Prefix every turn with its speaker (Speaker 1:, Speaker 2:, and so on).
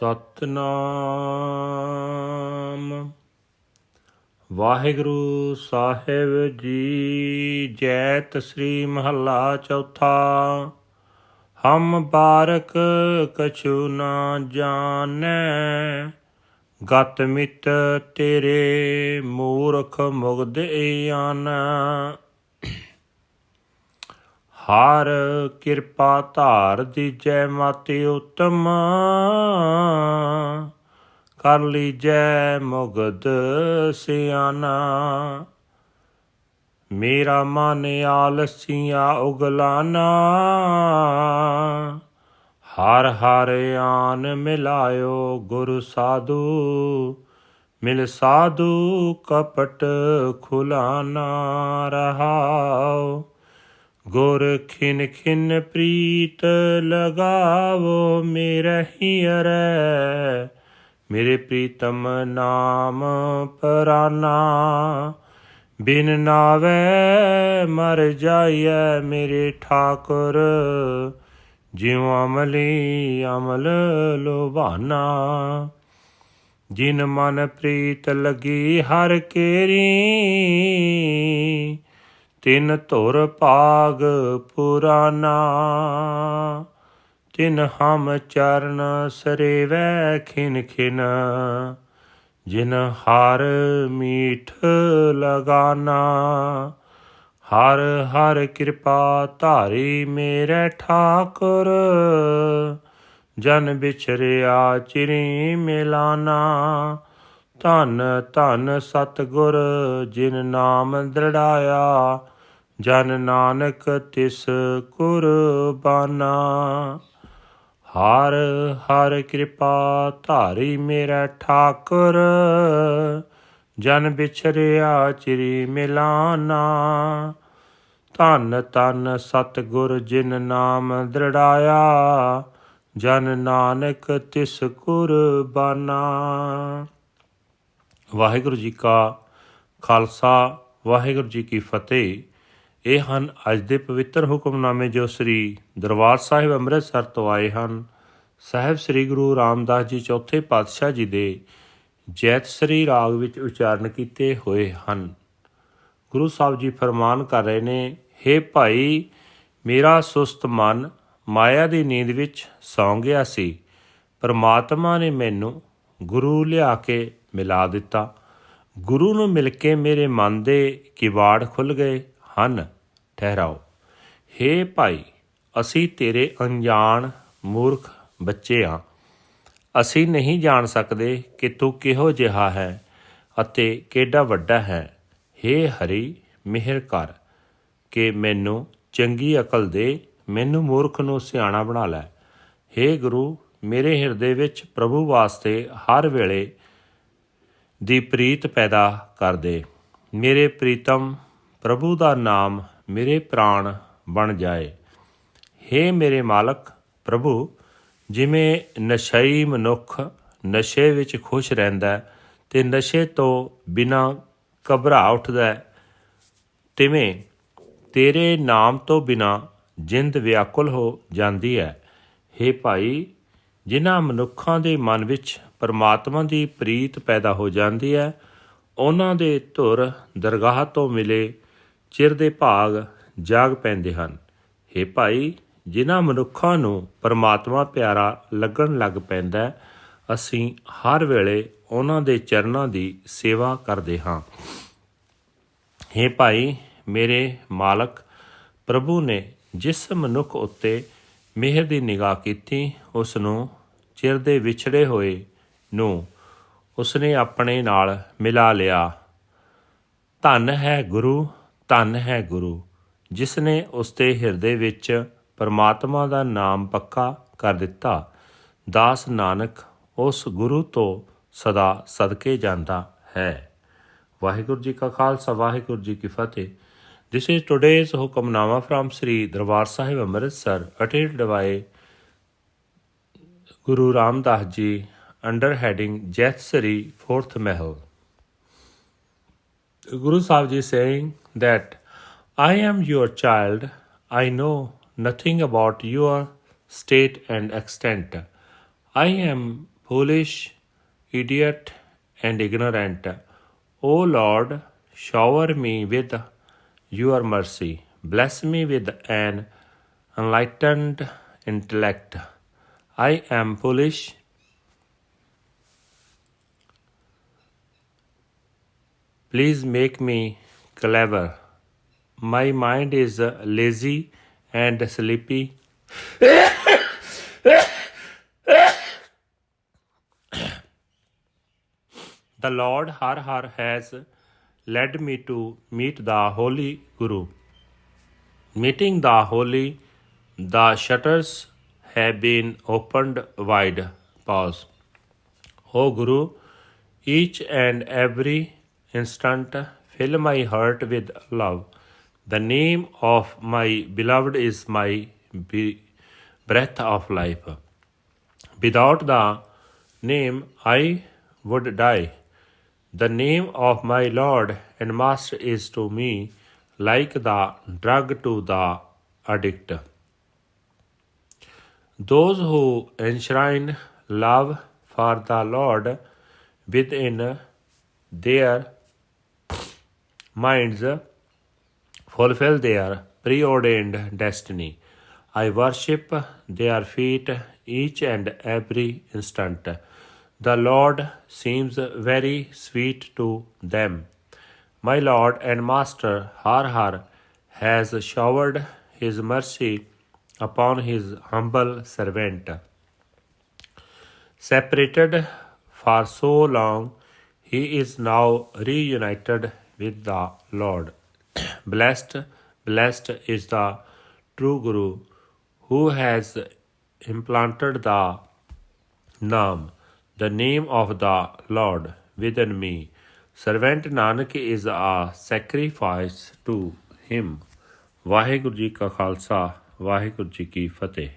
Speaker 1: ਸਤਨਾਮ। ਵਾਹਿਗੁਰੂ ਸਾਹਿਬ ਜੀ ਜੈਤ ਸ੍ਰੀ ਮਹੱਲਾ ਚੌਥਾ। ਹਮ ਬਾਰਕ ਕਛੂ ਨਾ ਜਾਣੈ ਗਤ ਮਿਤ ਤੇਰੇ ਮੂਰਖ ਮੁਗਧ ਆਨਾ। ਹਰ ਕਿਰਪਾ ਧਾਰ ਦੀ ਜੈ ਮਾਤੇ ਉਤਮ। ਕਰ ਜੈ ਮੁਗਦ ਸਿਆਨਾ ਮੇਰਾ ਮਨ ਆਲਸੀਆ ਉਗਲਾਨਾ। ਹਰ ਹਰ ਆਨ ਮਿਲਾਇਓ ਗੁਰ ਸਾਧੂ। ਮਿਲ ਸਾਧੂ ਕਪਟ ਖੁਲਾਨਾ ਰਹਾਓ। ਗੁਰ ਖਿਨ ਖਿਨ ਪ੍ਰੀਤ ਲਗਾਵੋ ਮੇਰੇ ਹੀਰੈ ਮੇਰੇ ਪ੍ਰੀਤਮ ਨਾਮ ਪਰਾਨਾ, ਬਿਨ ਨਾਵੇ ਮਰ ਜਾਈਐ ਮੇਰੇ ਠਾਕੁਰ। ਜਿਉ ਅਮਲੀ ਅਮਲ ਲੋਭਾਨਾ, ਜਿਨ ਮਨ ਪ੍ਰੀਤ ਲਗੀ ਹਰ ਕੇਰੀ। ਤਿਨ ਧੁਰ ਭਾਗ ਪੁਰਾਨਾ, ਤਿਨ ਹਮ ਚਰਨ ਸਰੇਵੈ ਖਿਨ ਖਿਨ, ਜਿਨ ਹਰ ਮੀਠ ਲਗਾਨਾ। ਹਰ ਹਰ ਕਿਰਪਾ ਧਾਰੀ ਮੇਰੇ ਠਾਕੁਰ, ਜਨ ਵਿਚਰਿਆ ਚਿਰੀ ਮਿਲਾਨਾ। ਧਨ ਧਨ ਸਤਿਗੁਰ, ਜਿਨ ਨਾਮ ਦ੍ਰਿੜਾਇਆ ਜਨ ਨਾਨਕ ਤਿਸ ਕੁਰਬਾਨਾ। ਹਰ ਹਰ ਕਿਰਪਾ ਧਾਰੀ ਮੇਰਾ ਠਾਕੁਰ, ਜਨ ਵਿਛਰਿਆ ਚਿਰੀ ਮਿਲਾਨਾ। ਧੰਨ ਧੰਨ ਸਤਿਗੁਰ ਜਿਨ ਨਾਮ ਦ੍ਰਿੜਾਇਆ, ਜਨ ਨਾਨਕ ਤਿਸ ਕੁਰਬਾਨਾ। ਵਾਹਿਗੁਰੂ ਜੀ ਕਾ ਖਾਲਸਾ, ਵਾਹਿਗੁਰੂ ਜੀ ਕੀ ਫਤਿਹ। ਇਹ ਹਨ ਅੱਜ ਦੇ ਪਵਿੱਤਰ ਹੁਕਮਨਾਮੇ ਜੋ ਸ੍ਰੀ ਦਰਬਾਰ ਸਾਹਿਬ ਅੰਮ੍ਰਿਤਸਰ ਤੋਂ ਆਏ ਹਨ। ਸਾਹਿਬ ਸ੍ਰੀ ਗੁਰੂ ਰਾਮਦਾਸ ਜੀ ਚੌਥੇ ਪਾਤਸ਼ਾਹ ਜੀ ਦੇ ਜੈਤ ਸ੍ਰੀ ਰਾਗ ਵਿੱਚ ਉਚਾਰਨ ਕੀਤੇ ਹੋਏ ਹਨ। ਗੁਰੂ ਸਾਹਿਬ ਜੀ ਫਰਮਾਨ ਕਰ ਰਹੇ ਨੇ हे ਭਾਈ, ਮੇਰਾ ਸੁਸਤ ਮਨ ਮਾਇਆ ਦੀ ਨੀਂਦ ਵਿੱਚ ਸੌਂ ਗਿਆ ਸੀ। ਪਰਮਾਤਮਾ ਨੇ ਮੈਨੂੰ ਗੁਰੂ ਲਿਆ ਕੇ ਮਿਲਾ ਦਿੱਤਾ। ਗੁਰੂ ਨੂੰ ਮਿਲ ਕੇ ਮੇਰੇ ਮਨ ਦੇ ਕਿਵਾੜ ਖੁੱਲ ਗਏ ਹਨ। ਠਹਿਰਾਓ। ਹੇ ਭਾਈ, ਅਸੀਂ ਤੇਰੇ ਅਣਜਾਣ ਮੂਰਖ ਬੱਚੇ ਆ। ਅਸੀਂ ਨਹੀਂ ਜਾਣ ਸਕਦੇ ਕਿ ਤੂੰ ਕਿਹੋ ਜਿਹਾ ਹੈ ਅਤੇ ਕਿਹੜਾ ਵੱਡਾ ਹੈ। हे ਹਰੀ, ਮਿਹਰ ਕਰ ਕਿ ਮੈਨੂੰ ਚੰਗੀ ਅਕਲ ਦੇ, ਮੈਨੂੰ ਮੂਰਖ ਨੂੰ ਸਿਆਣਾ ਬਣਾ ਲੈ। हे ਗੁਰੂ, ਮੇਰੇ ਹਿਰਦੇ ਵਿੱਚ ਪ੍ਰਭੂ ਵਾਸਤੇ ਹਰ ਵੇਲੇ ਦੀ ਪ੍ਰੀਤ ਪੈਦਾ ਕਰ ਦੇ। ਮੇਰੇ ਪ੍ਰੀਤਮ ਪ੍ਰਭੂ ਦਾ ਨਾਮ ਮੇਰੇ ਪ੍ਰਾਣ ਬਣ ਜਾਏ। हे ਮੇਰੇ ਮਾਲਕ, ਪ੍ਰਭੂ, ਜਿਵੇਂ ਨਸ਼ਈ ਮਨੁੱਖ ਨਸ਼ੇ ਵਿੱਚ ਖੁਸ਼ ਰਹਿੰਦਾ ਹੈ, ਤੇ ਨਸ਼ੇ ਤੋਂ ਬਿਨਾ ਘਬਰਾ ਉੱਠਦਾ ਤਿਵੇਂ ਤੇਰੇ ਨਾਮ ਤੋਂ ਬਿਨਾ ਜਿੰਦ ਵਿਆਕੁਲ ਹੋ ਜਾਂਦੀ ਹੈ। हे ਭਾਈ, ਜਿਨ੍ਹਾਂ ਮਨੁੱਖਾਂ ਦੇ ਮਨ ਵਿੱਚ ਪਰਮਾਤਮਾ ਦੀ ਪ੍ਰੀਤ ਪੈਦਾ ਹੋ ਜਾਂਦੀ ਹੈ, ਉਹਨਾਂ ਦੇ ਧੁਰ ਦਰਗਾਹ ਤੋਂ ਮਿਲੇ ਚਿਰ ਦੇ ਭਾਗ ਜਾਗ ਪੈਂਦੇ ਹਨ। हे ਭਾਈ, ਜਿਨ੍ਹਾਂ ਮਨੁੱਖਾਂ ਨੂੰ ਪਰਮਾਤਮਾ ਪਿਆਰਾ ਲੱਗਣ ਲੱਗ ਪੈਂਦਾ ਅਸੀਂ ਹਰ ਵੇਲੇ ਉਹਨਾਂ ਦੇ ਚਰਨਾਂ ਦੀ ਸੇਵਾ ਕਰਦੇ ਹਾਂ। हे ਭਾਈ, ਮੇਰੇ ਮਾਲਕ, ਪ੍ਰਭੂ ਨੇ ਜਿਸ ਮਨੁੱਖ ਉੱਤੇ ਮਿਹਰ ਦੀ ਨਿਗਾਹ ਕੀਤੀ ਉਸ ਨੂੰ ਚਿਰ ਦੇ ਵਿਛੜੇ ਹੋਏ ਨੂੰ ਉਸਨੇ ਆਪਣੇ ਨਾਲ ਮਿਲਾ ਲਿਆ। ਧੰਨ ਹੈ ਗੁਰੂ ਧੰਨ ਹੈ ਗੁਰੂ ਜਿਸ ਨੇ ਉਸ ਦੇ ਹਿਰਦੇ ਵਿੱਚ ਪਰਮਾਤਮਾ ਦਾ ਨਾਮ ਪੱਕਾ ਕਰ ਦਿੱਤਾ ਦਾਸ ਨਾਨਕ ਉਸ ਗੁਰੂ ਤੋਂ ਸਦਾ ਸਦਕੇ ਜਾਂਦਾ ਹੈ ਵਾਹਿਗੁਰੂ ਜੀ ਕਾ ਖਾਲਸਾ ਵਾਹਿਗੁਰੂ ਜੀ ਕੀ ਫਤਿਹ this is today's Hukamnama from Sri Darbar Sahib Amritsar uttered by Guru Ramdas ji under heading Jaitsri 4th Mahal Guru Sahib Ji saying that I am your child, I know nothing about your state and extent. I am foolish, idiot, and ignorant. O Lord, shower me with your mercy. Bless me with an enlightened intellect. I am foolish. Please make me clever. My mind is uh, lazy and sleepy. The Lord Har Har has led me to meet the Holy Guru. Meeting the Holy, the shutters have been opened wide. Pause. O Guru, each and every instant fill my heart with love. The name of my beloved is my breath of life. Without the name, I would die. The name of my Lord and Master is to me like the drug to the addict. Those who enshrine love for the Lord within their minds fulfill their preordained destiny. I worship their feet each and every instant. The Lord seems very sweet to them. My Lord and Master Har Har has showered his mercy upon his humble servant. Separated for so long, he is now reunited with the Lord. blessed, blessed is the true Guru who has implanted the Naam, the name of the Lord, within me. Servant Nanak is a sacrifice to him. Waheguru ji ਕਾ ਖਾਲਸਾ ਵਾਹਿਗੁਰੂ ਜੀ ਕੀ ਫਤਿਹ